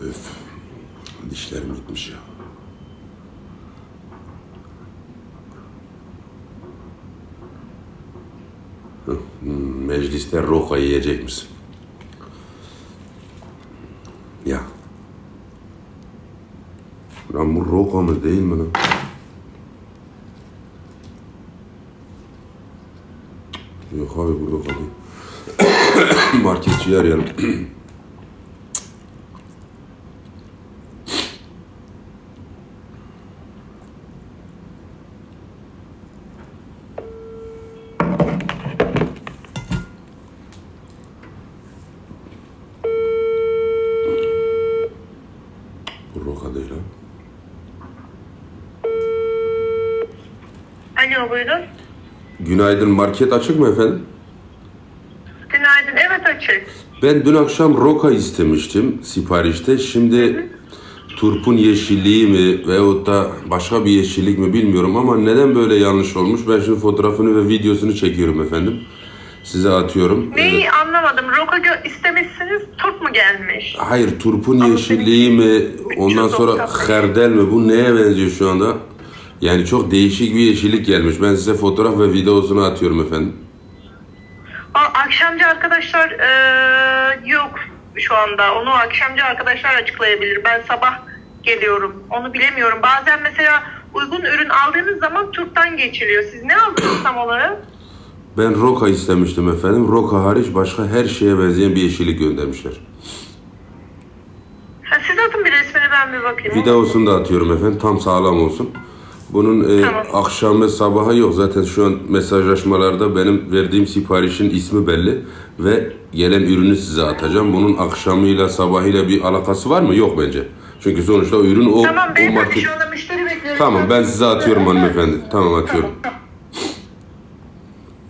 Öf. Dişlerim gitmiş ya. Mecliste roka yiyecek misin? Ya. Lan bu roka mı değil mi lan? Yok abi bu roka değil. Marketçiyi arayalım. Bu ha. Alo buyurun. Günaydın market açık mı efendim? Günaydın. Evet açık. Ben dün akşam roka istemiştim siparişte. Şimdi turpun yeşilliği mi veyahut da başka bir yeşillik mi bilmiyorum ama neden böyle yanlış olmuş? Ben şimdi fotoğrafını ve videosunu çekiyorum efendim. Size atıyorum. Neyi anlamadım. Roka gö- istemişsiniz. Turp mu gelmiş? Hayır turpun yeşilliği mi ondan sonra 395. herdel mi bu neye benziyor şu anda? Yani çok değişik bir yeşillik gelmiş. Ben size fotoğraf ve videosunu atıyorum efendim. Aa, akşamcı arkadaşlar eee, yok şu anda. Onu akşamcı arkadaşlar açıklayabilir. Ben sabah geliyorum. Onu bilemiyorum. Bazen mesela uygun ürün aldığınız zaman turptan geçiliyor. Siz ne aldınız tam olarak? Ben roka istemiştim efendim. Roka hariç başka her şeye benzeyen bir yeşillik göndermişler. Ha, siz atın bir resmini ben bir bakayım. Videosunu da atıyorum efendim. Tam sağlam olsun. Bunun e, Tamam. akşam ve sabahı yok. Zaten şu an mesajlaşmalarda benim verdiğim siparişin ismi belli ve gelen ürünü size atacağım. Bunun akşamıyla sabahıyla bir alakası var mı? Yok bence. Çünkü sonuçta ürün o, Tamam o beyefendi market. şu anda müşteri bekliyoruz. Tamam ben size atıyorum hanımefendi. Tamam atıyorum.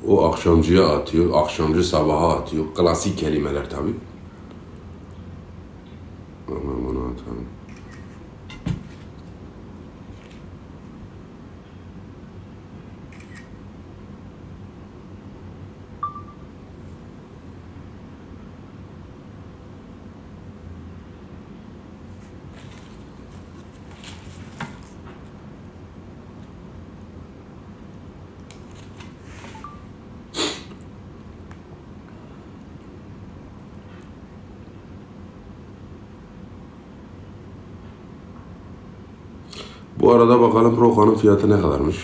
O akşamcıya atıyor. Akşamcı sabaha atıyor. Klasik kelimeler tabi. Tamam bunu atalım. Bu arada bakalım Roka'nın fiyatı ne kadarmış?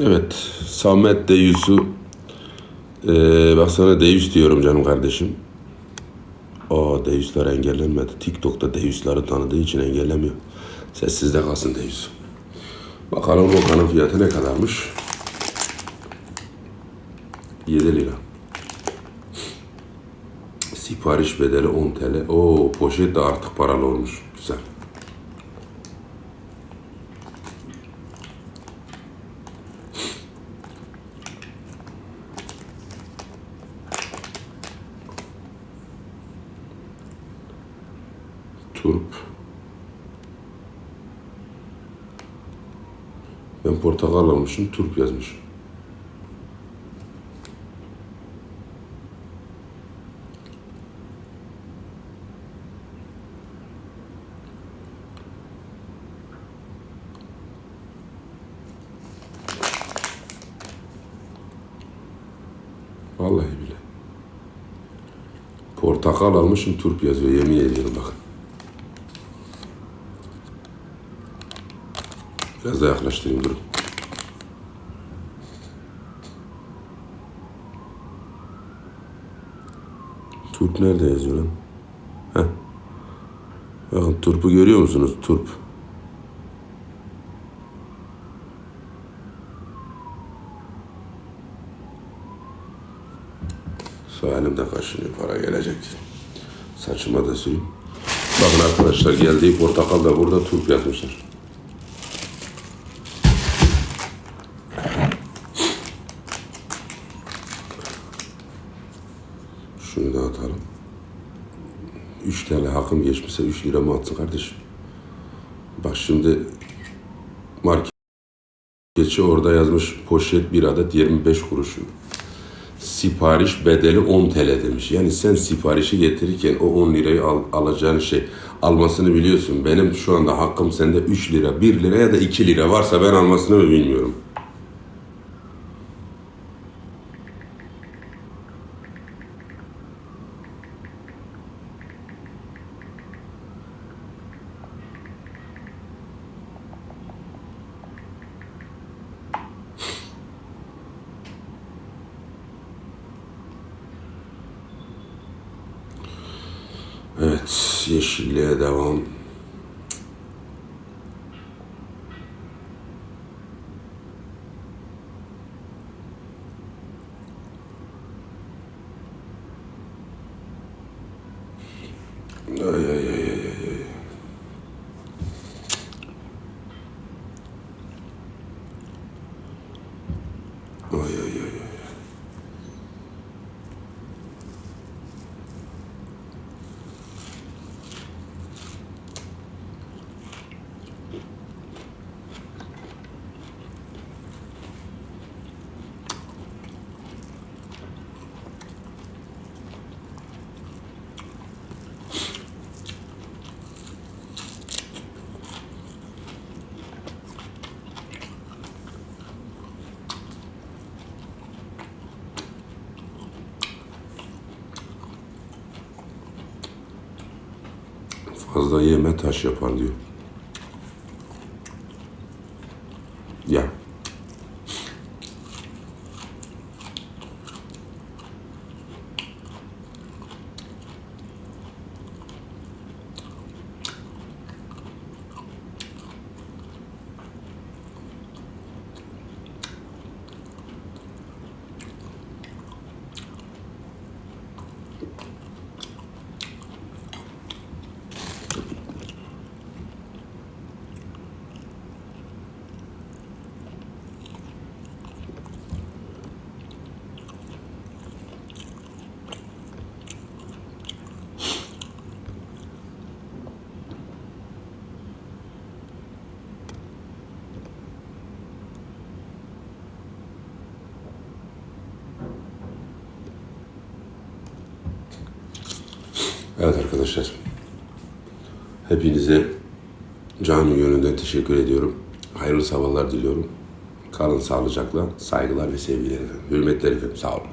Evet, Samet Deyus'u ee, bak sana Deyus diyorum canım kardeşim. Aa Deyus'lar engellenmedi. TikTok'ta Deyus'ları tanıdığı için engellemiyor. Sessizde kalsın Deyus. Bakalım Roka'nın fiyatı ne kadarmış? 7 lira. Sipariş bedeli 10 TL. Oo poşet de artık paralı olmuş. Güzel. Turp. Ben portakal almışım, turp yazmış. Vallahi bile. Portakal almışım turp yazıyor yemin ediyorum bakın. Biraz daha yaklaştırayım durun. Turp nerede yazıyor lan? Heh. Bakın turpu görüyor musunuz? Turp. Sağ elimde kaşınıyor para gelecek. Saçıma da süreyim. Bakın arkadaşlar geldiği portakal da burada turp yazmışlar. Şunu da atalım. 3 TL hakkım geçmişse 3 lira mı atsın kardeşim? Bak şimdi marketçi orada yazmış poşet bir adet 25 kuruş. Sipariş bedeli 10 TL demiş. Yani sen siparişi getirirken o 10 lirayı al, alacağın şey almasını biliyorsun. Benim şu anda hakkım sende 3 lira, 1 lira ya da 2 lira varsa ben almasını mı bilmiyorum. Evet, yeşilliğe devam. Fazla yeme taş yapar diyor. Ya. Evet arkadaşlar. Hepinize canı gönülden teşekkür ediyorum. Hayırlı sabahlar diliyorum. Kalın sağlıcakla. Saygılar ve sevgiler efendim. Hürmetler efendim. Sağ olun.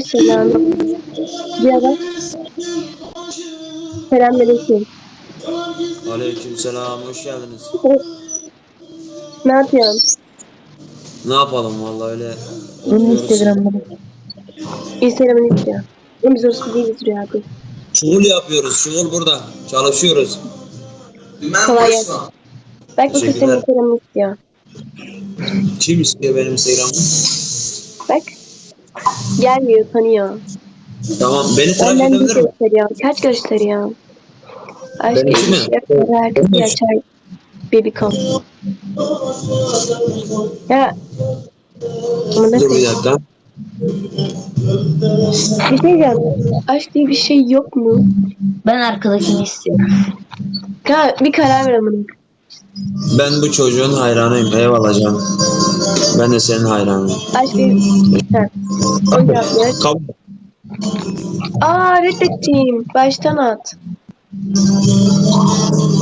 Selam. Cevap. Selamünaleyküm. Aleykümselam, hoş geldiniz. Ne yapıyorsun? Ne yapalım vallahi öyle. Benim. Instagram'da. Instagram'ını istiyor. Oğlum biz orası değiliz Rüya abi. Şuul yapıyoruz, şuul burada. Çalışıyoruz. Kolay gelsin. Bak bu senin Teşekkürler. Instagram'ını istiyor. Kim istiyor benim Instagram'ı? Bak. Gelmiyor, tanıyor. Tamam, beni takip Benden bir edebilir mi? gösteriyor. Kaç gösteriyor? Aşk ilişkiler, herkes Benimki. yaşar. Babycom. Ya. Ne Dur bir dakika. Bir şey diyeceğim. Aşk diye bir şey yok mu? Ben arkadakini istiyorum. Ya bir karar ver amına. Ben bu çocuğun hayranıyım, eyvallah canım. Ben de senin hayranıyım. Aşk diye Ha. O cevap ver. Kabul. Aa reddettim. Baştan at.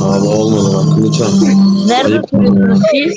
Abi olmadı bak, lütfen. Nerede oturuyorsunuz siz?